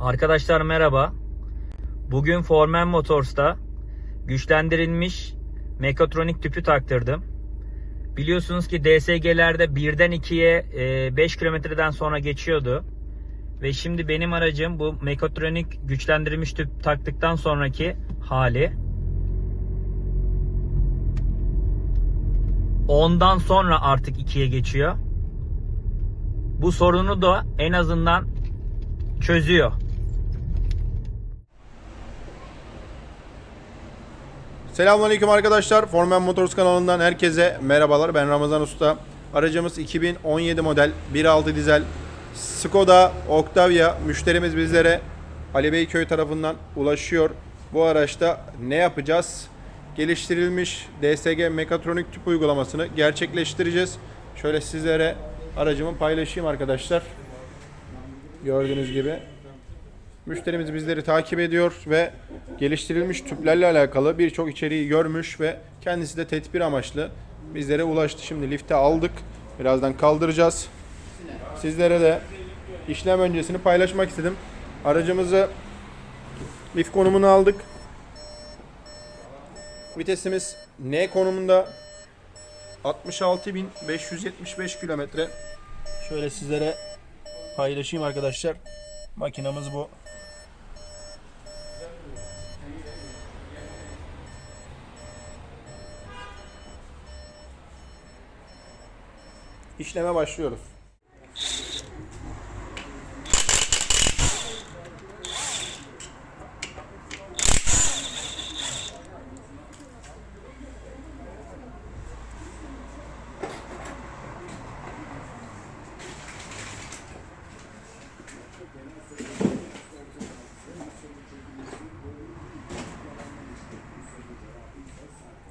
Arkadaşlar merhaba. Bugün Formen Motors'ta güçlendirilmiş mekatronik tüpü taktırdım. Biliyorsunuz ki DSG'lerde 1'den 2'ye 5 kilometreden sonra geçiyordu. Ve şimdi benim aracım bu mekatronik güçlendirilmiş tüp taktıktan sonraki hali. Ondan sonra artık 2'ye geçiyor. Bu sorunu da en azından çözüyor. Selamünaleyküm arkadaşlar. Formen Motors kanalından herkese merhabalar. Ben Ramazan Usta. Aracımız 2017 model 1.6 dizel Skoda Octavia. Müşterimiz bizlere Ali Beyköy tarafından ulaşıyor. Bu araçta ne yapacağız? Geliştirilmiş DSG mekatronik tüp uygulamasını gerçekleştireceğiz. Şöyle sizlere aracımı paylaşayım arkadaşlar. Gördüğünüz gibi Müşterimiz bizleri takip ediyor ve geliştirilmiş tüplerle alakalı birçok içeriği görmüş ve kendisi de tedbir amaçlı bizlere ulaştı. Şimdi lifte aldık. Birazdan kaldıracağız. Sizlere de işlem öncesini paylaşmak istedim. Aracımızı lift konumunu aldık. Vitesimiz N konumunda 66.575 kilometre. Şöyle sizlere paylaşayım arkadaşlar. Makinamız bu. İşleme başlıyoruz.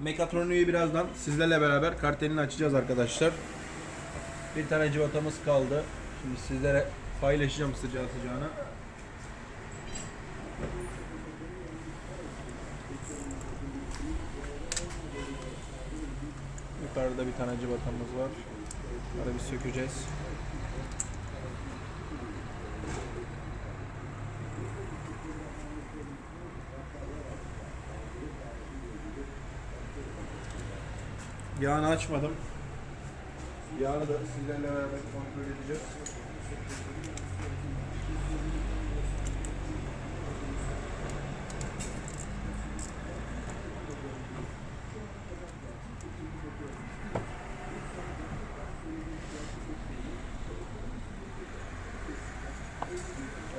Mekatroniği birazdan sizlerle beraber kartelini açacağız arkadaşlar. Bir tane civatamız kaldı. Şimdi sizlere paylaşacağım sıcağı sıcağına. Yukarıda bir tane civatamız var. Bunları bir sökeceğiz. Yağını açmadım. Yağını da sizlerle beraber kontrol edeceğiz.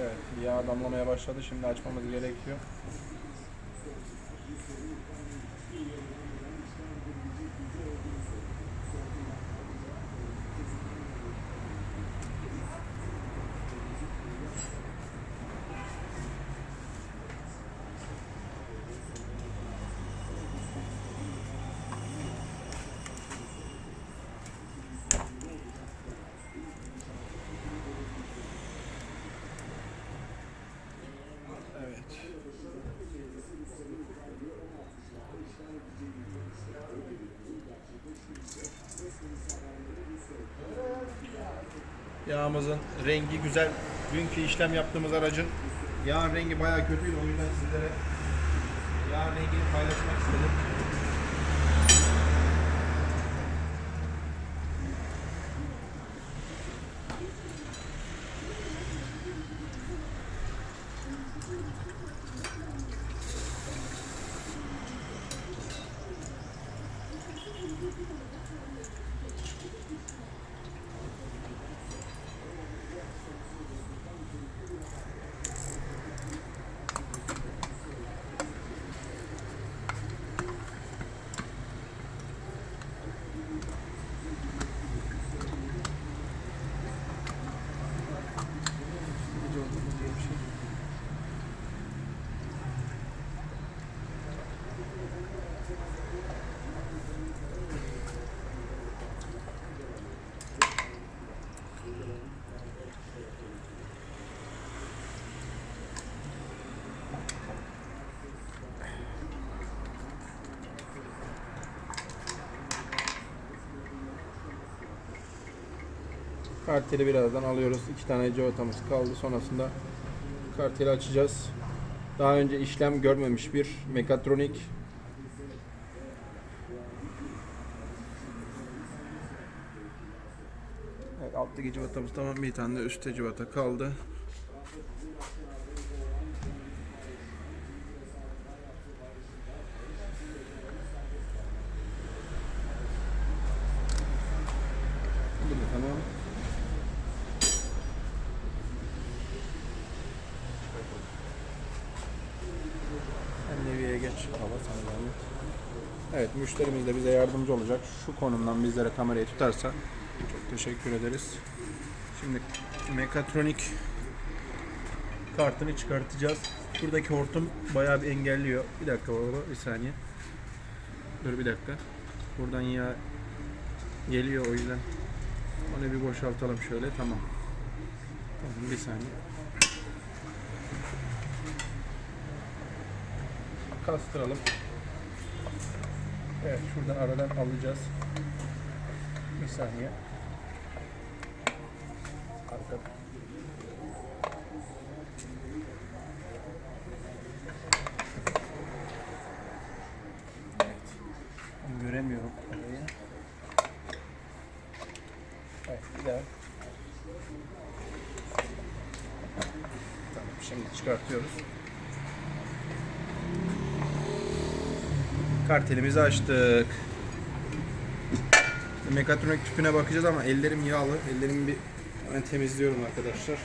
Evet, yağ damlamaya başladı. Şimdi açmamız gerekiyor. Evet. Yağımızın rengi güzel. Dünkü işlem yaptığımız aracın yağın rengi bayağı kötüydü. O yüzden sizlere yağın rengini paylaşmak istedim. Karteli birazdan alıyoruz. İki tane cıvatamız kaldı. Sonrasında Karteli açacağız. Daha önce işlem görmemiş bir mekatronik. Evet, alttaki cıvatamız tamam. Bir tane de üstte cıvata kaldı. Bu da tamam. Nevi'ye geç. Hava sana. Evet müşterimiz de bize yardımcı olacak. Şu konumdan bizlere kamerayı tutarsa çok teşekkür ederiz. Şimdi mekatronik kartını çıkartacağız. Buradaki hortum bayağı bir engelliyor. Bir dakika baba bir saniye. Dur bir dakika. Buradan yağ geliyor o yüzden. Onu bir boşaltalım şöyle tamam. Tamam bir saniye. Kastıralım. Evet şuradan aradan alacağız. Bir saniye. Arka. Evet. Göremiyorum orayı. Evet bir daha. Tamam şimdi çıkartıyoruz. Kartelimizi açtık. Mekatronik tüpüne bakacağız ama ellerim yağlı. Ellerimi bir hemen temizliyorum arkadaşlar.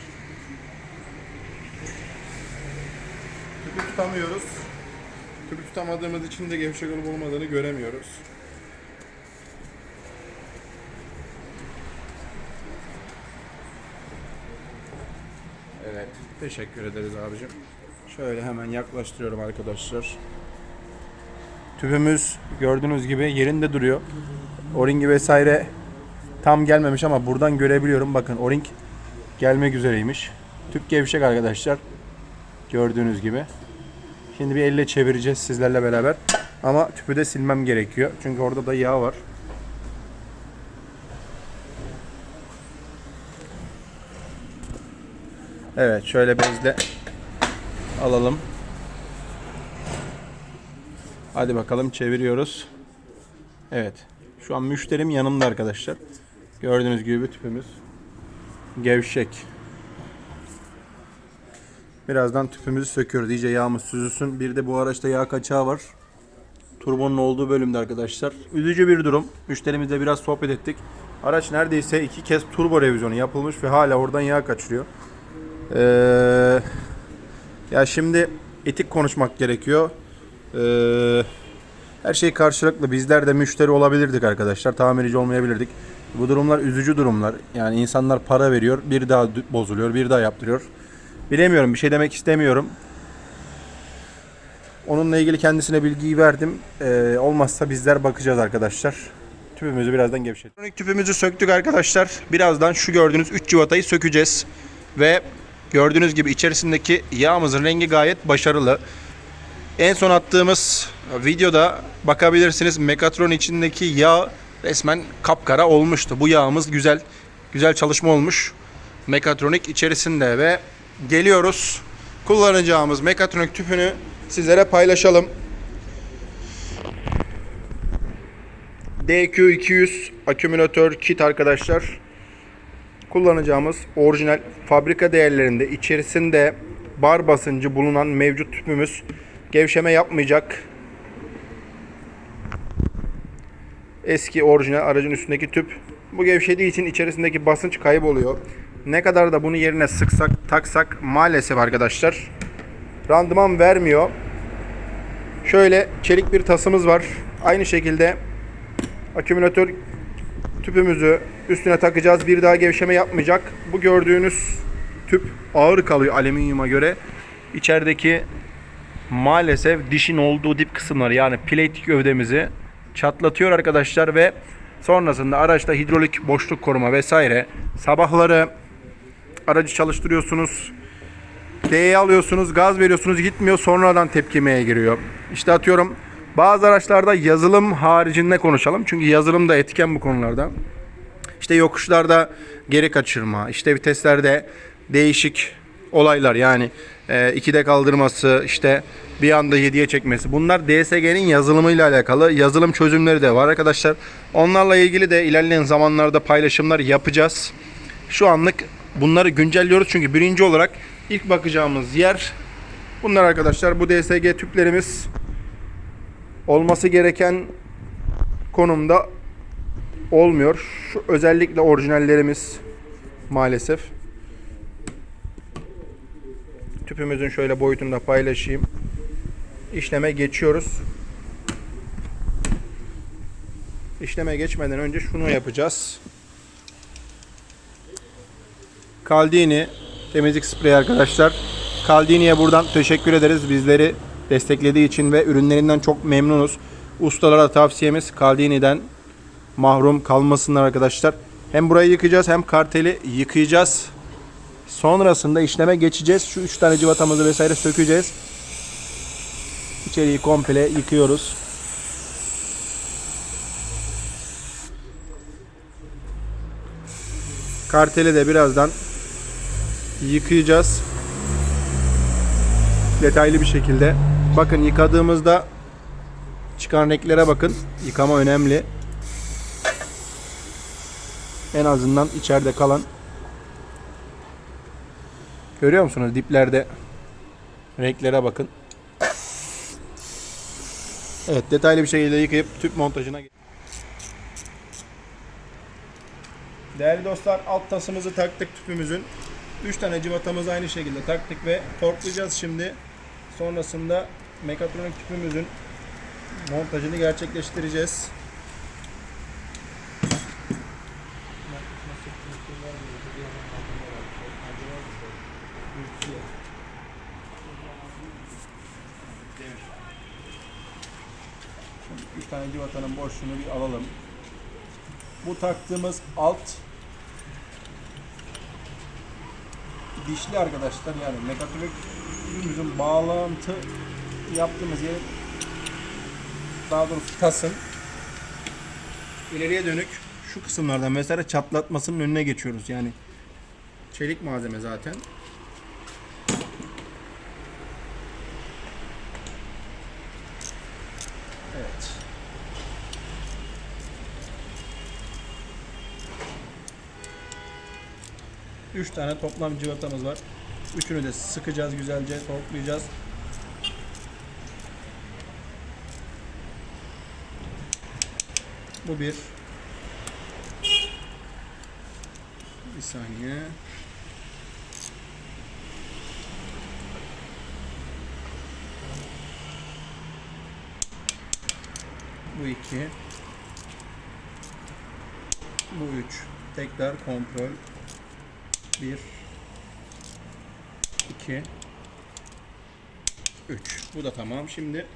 Tüpü tutamıyoruz. Tüpü tutamadığımız için de gevşek olup olmadığını göremiyoruz. Evet. Teşekkür ederiz abicim. Şöyle hemen yaklaştırıyorum arkadaşlar. Tüpümüz gördüğünüz gibi yerinde duruyor. O-ringi vesaire tam gelmemiş ama buradan görebiliyorum. Bakın o-ring gelmek üzereymiş. Tüp gevşek arkadaşlar. Gördüğünüz gibi. Şimdi bir elle çevireceğiz sizlerle beraber. Ama tüpü de silmem gerekiyor. Çünkü orada da yağ var. Evet şöyle bezle alalım. Hadi bakalım çeviriyoruz. Evet. Şu an müşterim yanımda arkadaşlar. Gördüğünüz gibi tüpümüz gevşek. Birazdan tüpümüzü söküyoruz. İyice yağımız süzülsün. Bir de bu araçta yağ kaçağı var. Turbonun olduğu bölümde arkadaşlar. Üzücü bir durum. Müşterimizle biraz sohbet ettik. Araç neredeyse iki kez turbo revizyonu yapılmış ve hala oradan yağ kaçırıyor. Ee, ya şimdi etik konuşmak gerekiyor. Ee, her şey karşılıklı. Bizler de müşteri olabilirdik arkadaşlar. Tamirci olmayabilirdik. Bu durumlar üzücü durumlar. Yani insanlar para veriyor, bir daha bozuluyor, bir daha yaptırıyor. Bilemiyorum, bir şey demek istemiyorum. Onunla ilgili kendisine bilgiyi verdim. Ee, olmazsa bizler bakacağız arkadaşlar. Tüpümüzü birazdan gevşetelim. Elektronik tüpümüzü söktük arkadaşlar. Birazdan şu gördüğünüz 3 civatayı sökeceğiz. Ve gördüğünüz gibi içerisindeki yağımızın rengi gayet başarılı. En son attığımız videoda bakabilirsiniz Mekatron içindeki yağ resmen kapkara olmuştu. Bu yağımız güzel güzel çalışma olmuş. Mekatronik içerisinde ve geliyoruz. Kullanacağımız mekatronik tüpünü sizlere paylaşalım. DQ200 akümülatör kit arkadaşlar. Kullanacağımız orijinal fabrika değerlerinde içerisinde bar basıncı bulunan mevcut tüpümüz gevşeme yapmayacak. Eski orijinal aracın üstündeki tüp. Bu gevşediği için içerisindeki basınç kayboluyor. Ne kadar da bunu yerine sıksak taksak maalesef arkadaşlar randıman vermiyor. Şöyle çelik bir tasımız var. Aynı şekilde akümülatör tüpümüzü üstüne takacağız. Bir daha gevşeme yapmayacak. Bu gördüğünüz tüp ağır kalıyor alüminyuma göre. İçerideki maalesef dişin olduğu dip kısımları yani plate gövdemizi çatlatıyor arkadaşlar ve sonrasında araçta hidrolik boşluk koruma vesaire sabahları aracı çalıştırıyorsunuz D'ye alıyorsunuz, gaz veriyorsunuz gitmiyor sonradan tepkimeye giriyor. İşte atıyorum bazı araçlarda yazılım haricinde konuşalım. Çünkü yazılım da etken bu konularda. İşte yokuşlarda geri kaçırma, işte viteslerde değişik olaylar yani e, 2'de kaldırması işte bir anda 7'ye çekmesi bunlar DSG'nin yazılımıyla alakalı yazılım çözümleri de var arkadaşlar. Onlarla ilgili de ilerleyen zamanlarda paylaşımlar yapacağız. Şu anlık bunları güncelliyoruz çünkü birinci olarak ilk bakacağımız yer bunlar arkadaşlar bu DSG tüplerimiz olması gereken konumda olmuyor. Şu özellikle orijinallerimiz maalesef. Tüpümüzün şöyle boyutunu da paylaşayım. İşleme geçiyoruz. İşleme geçmeden önce şunu yapacağız. Caldini temizlik spreyi arkadaşlar. Caldini'ye buradan teşekkür ederiz. Bizleri desteklediği için ve ürünlerinden çok memnunuz. Ustalara tavsiyemiz Caldini'den mahrum kalmasınlar arkadaşlar. Hem burayı yıkayacağız hem karteli yıkayacağız. Sonrasında işleme geçeceğiz. Şu üç tane civatamızı vesaire sökeceğiz. İçeriği komple yıkıyoruz. Karteli de birazdan yıkayacağız. Detaylı bir şekilde. Bakın yıkadığımızda çıkan renklere bakın. Yıkama önemli. En azından içeride kalan Görüyor musunuz diplerde renklere bakın. Evet detaylı bir şekilde yıkayıp tüp montajına Değerli dostlar alt tasımızı taktık tüpümüzün. 3 tane civatamızı aynı şekilde taktık ve torklayacağız şimdi. Sonrasında mekatronik tüpümüzün montajını gerçekleştireceğiz. 3 tane civatanın boşluğunu bir alalım. Bu taktığımız alt dişli arkadaşlar yani mekatronik bağlantı yaptığımız yer daha doğrusu tasın ileriye dönük şu kısımlardan mesela çatlatmasının önüne geçiyoruz yani çelik malzeme zaten evet 3 tane toplam civatamız var. Üçünü de sıkacağız güzelce, toplayacağız. Bu bir. Bir saniye. Bu iki. Bu üç. Tekrar kontrol. 1 2 3 Bu da tamam. Şimdi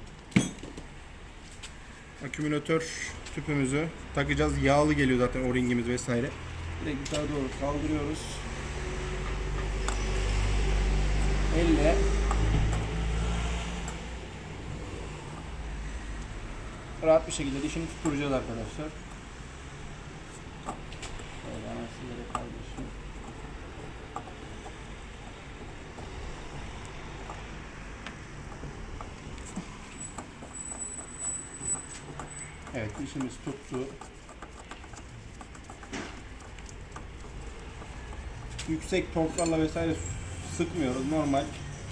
akümülatör tüpümüzü takacağız. Yağlı geliyor zaten o-ringimiz vesaire. Direkt yukarı doğru kaldırıyoruz. Elle rahat bir şekilde dişini tutturacağız arkadaşlar. Şöyle hemen sizlere paylaşayım. Evet dişimiz tuttu. Yüksek torklarla vesaire sıkmıyoruz. Normal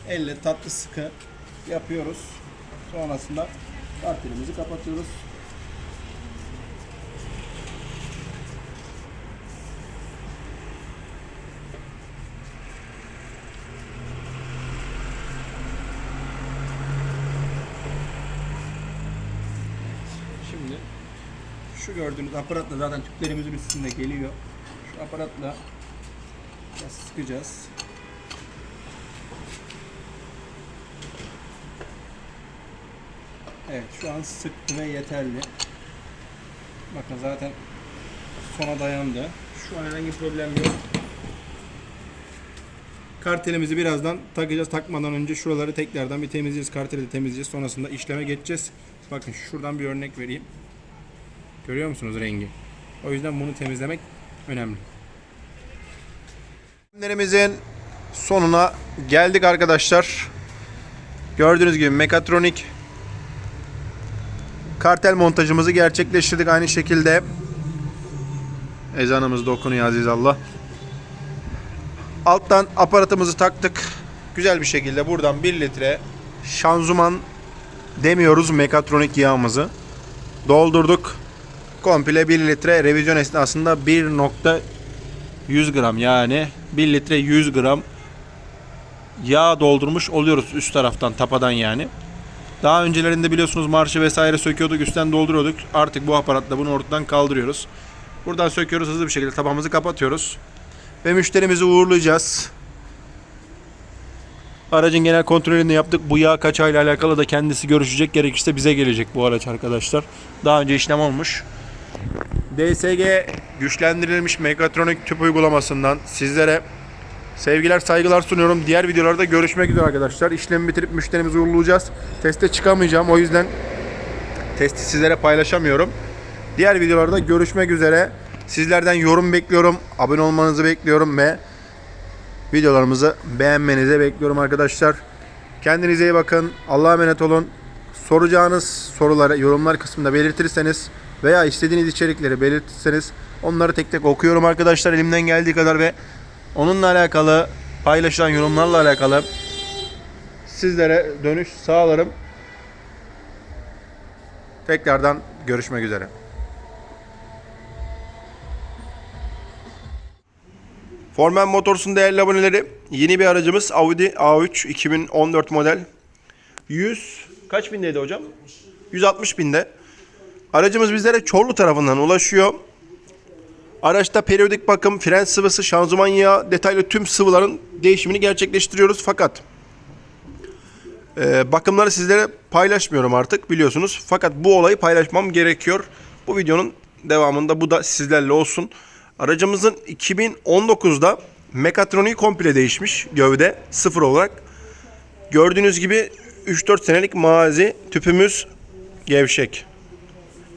elle tatlı sıkı yapıyoruz. Sonrasında kartelimizi kapatıyoruz. Şimdi gördüğünüz aparatla zaten tüplerimizin üstünde geliyor. Şu aparatla biraz sıkacağız. Evet şu an sıktı ve yeterli. Bakın zaten sona dayandı. Şu an herhangi problem yok. Kartelimizi birazdan takacağız. Takmadan önce şuraları tekrardan bir temizleyeceğiz. Karteli de temizleyeceğiz. Sonrasında işleme geçeceğiz. Bakın şuradan bir örnek vereyim. Görüyor musunuz rengi? O yüzden bunu temizlemek önemli. Ürünlerimizin sonuna geldik arkadaşlar. Gördüğünüz gibi mekatronik kartel montajımızı gerçekleştirdik aynı şekilde. Ezanımız dokunuyor aziz Allah. Alttan aparatımızı taktık. Güzel bir şekilde buradan 1 litre şanzuman demiyoruz mekatronik yağımızı. Doldurduk. Komple 1 litre revizyon esnasında 1.100 gram yani 1 litre 100 gram yağ doldurmuş oluyoruz üst taraftan tapadan yani. Daha öncelerinde biliyorsunuz marşı vesaire söküyorduk üstten dolduruyorduk. Artık bu aparatla bunu ortadan kaldırıyoruz. Buradan söküyoruz hızlı bir şekilde tabağımızı kapatıyoruz. Ve müşterimizi uğurlayacağız. Aracın genel kontrolünü yaptık. Bu yağ kaçağıyla alakalı da kendisi görüşecek. Gerekirse bize gelecek bu araç arkadaşlar. Daha önce işlem olmuş. DSG güçlendirilmiş mekatronik tüp uygulamasından sizlere sevgiler saygılar sunuyorum. Diğer videolarda görüşmek üzere arkadaşlar. İşlemi bitirip müşterimizi uğurlayacağız. Teste çıkamayacağım. O yüzden testi sizlere paylaşamıyorum. Diğer videolarda görüşmek üzere. Sizlerden yorum bekliyorum. Abone olmanızı bekliyorum ve videolarımızı beğenmenizi bekliyorum arkadaşlar. Kendinize iyi bakın. Allah'a emanet olun. Soracağınız soruları yorumlar kısmında belirtirseniz veya istediğiniz içerikleri belirtirseniz onları tek tek okuyorum arkadaşlar elimden geldiği kadar ve onunla alakalı paylaşılan yorumlarla alakalı sizlere dönüş sağlarım. Tekrardan görüşmek üzere. Formen Motors'un değerli aboneleri yeni bir aracımız Audi A3 2014 model. 100 kaç bindeydi hocam? 160 binde. Aracımız bizlere Çorlu tarafından ulaşıyor. Araçta periyodik bakım, fren sıvısı, şanzıman yağı, detaylı tüm sıvıların değişimini gerçekleştiriyoruz. Fakat e, bakımları sizlere paylaşmıyorum artık biliyorsunuz. Fakat bu olayı paylaşmam gerekiyor. Bu videonun devamında bu da sizlerle olsun. Aracımızın 2019'da mekatroniği komple değişmiş gövde sıfır olarak. Gördüğünüz gibi 3-4 senelik mazi tüpümüz gevşek.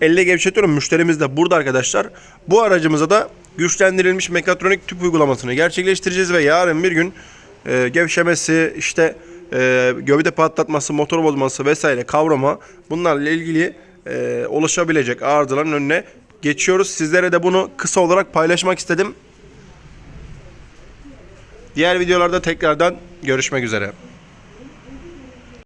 Elle gevşetiyorum. Müşterimiz de burada arkadaşlar. Bu aracımıza da güçlendirilmiş mekatronik tüp uygulamasını gerçekleştireceğiz ve yarın bir gün e, gevşemesi, işte e, gövde patlatması, motor bozması vesaire kavrama bunlarla ilgili e, ulaşabilecek arızaların önüne geçiyoruz. Sizlere de bunu kısa olarak paylaşmak istedim. Diğer videolarda tekrardan görüşmek üzere.